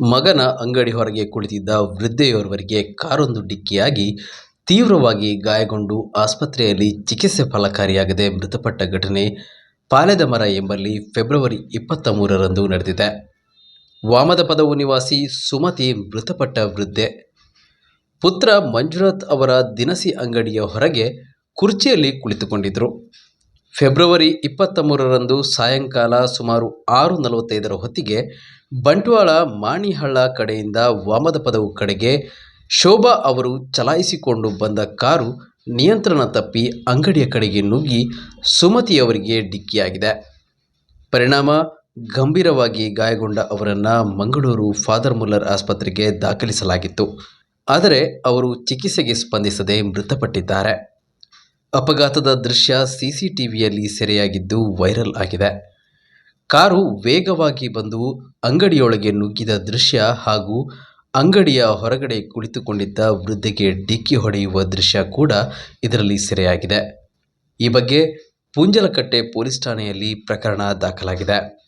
ಮಗನ ಅಂಗಡಿ ಹೊರಗೆ ಕುಳಿತಿದ್ದ ವೃದ್ಧೆಯೋರ್ವರಿಗೆ ಕಾರೊಂದು ಡಿಕ್ಕಿಯಾಗಿ ತೀವ್ರವಾಗಿ ಗಾಯಗೊಂಡು ಆಸ್ಪತ್ರೆಯಲ್ಲಿ ಚಿಕಿತ್ಸೆ ಫಲಕಾರಿಯಾಗದೆ ಮೃತಪಟ್ಟ ಘಟನೆ ಪಾಲೆದಮರ ಎಂಬಲ್ಲಿ ಫೆಬ್ರವರಿ ಇಪ್ಪತ್ತ ಮೂರರಂದು ನಡೆದಿದೆ. ವಾಮದಪದವು ನಿವಾಸಿ ಸುಮತಿ ಮೃತಪಟ್ಟ ವೃದ್ಧೆ. ಪುತ್ರ ಮಂಜುನಾಥ್ ಅವರ ದಿನಸಿ ಅಂಗಡಿಯ ಹೊರಗೆ ಕುರ್ಚಿಯಲ್ಲಿ ಕುಳಿತುಕೊಂಡಿದ್ದರು ಫೆಬ್ರವರಿ ಇಪ್ಪತ್ತ ಮೂರರಂದು ಸಾಯಂಕಾಲ ಸುಮಾರು ಆರು ನಲವತ್ತೈದರ ಹೊತ್ತಿಗೆ ಬಂಟ್ವಾಳ ಮಾಣಿಹಳ್ಳ ಕಡೆಯಿಂದ ವಾಮದಪದವು ಕಡೆಗೆ ಶೋಭಾ ಅವರು ಚಲಾಯಿಸಿಕೊಂಡು ಬಂದ ಕಾರು ನಿಯಂತ್ರಣ ತಪ್ಪಿ ಅಂಗಡಿಯ ಕಡೆಗೆ ನುಗ್ಗಿ ಸುಮತಿಯವರಿಗೆ ಡಿಕ್ಕಿಯಾಗಿದೆ. ಪರಿಣಾಮ ಗಂಭೀರವಾಗಿ ಗಾಯಗೊಂಡ ಅವರನ್ನು ಮಂಗಳೂರು ಫಾದರ್ ಮುಲ್ಲರ್ ಆಸ್ಪತ್ರೆಗೆ ದಾಖಲಿಸಲಾಗಿತ್ತು. ಆದರೆ ಅವರು ಚಿಕಿತ್ಸೆಗೆ ಸ್ಪಂದಿಸದೆ ಮೃತಪಟ್ಟಿದ್ದಾರೆ. ಅಪಘಾತದ ದೃಶ್ಯ ಸಿಸಿಟಿವಿಯಲ್ಲಿ ಸೆರೆಯಾಗಿದ್ದು ವೈರಲ್ ಆಗಿದೆ. ಕಾರು ವೇಗವಾಗಿ ಬಂದು ಅಂಗಡಿಯೊಳಗೆ ನುಗ್ಗಿದ ದೃಶ್ಯ ಹಾಗೂ ಅಂಗಡಿಯ ಹೊರಗಡೆ ಕುಳಿತುಕೊಂಡಿದ್ದ ವೃದ್ಧೆಗೆ ಡಿಕ್ಕಿ ಹೊಡೆಯುವ ದೃಶ್ಯ ಕೂಡ ಇದರಲ್ಲಿ ಸೆರೆಯಾಗಿದೆ. ಈ ಬಗ್ಗೆ ಪುಂಜಲಕಟ್ಟೆ ಪೊಲೀಸ್ ಠಾಣೆಯಲ್ಲಿ ಪ್ರಕರಣ ದಾಖಲಾಗಿದೆ.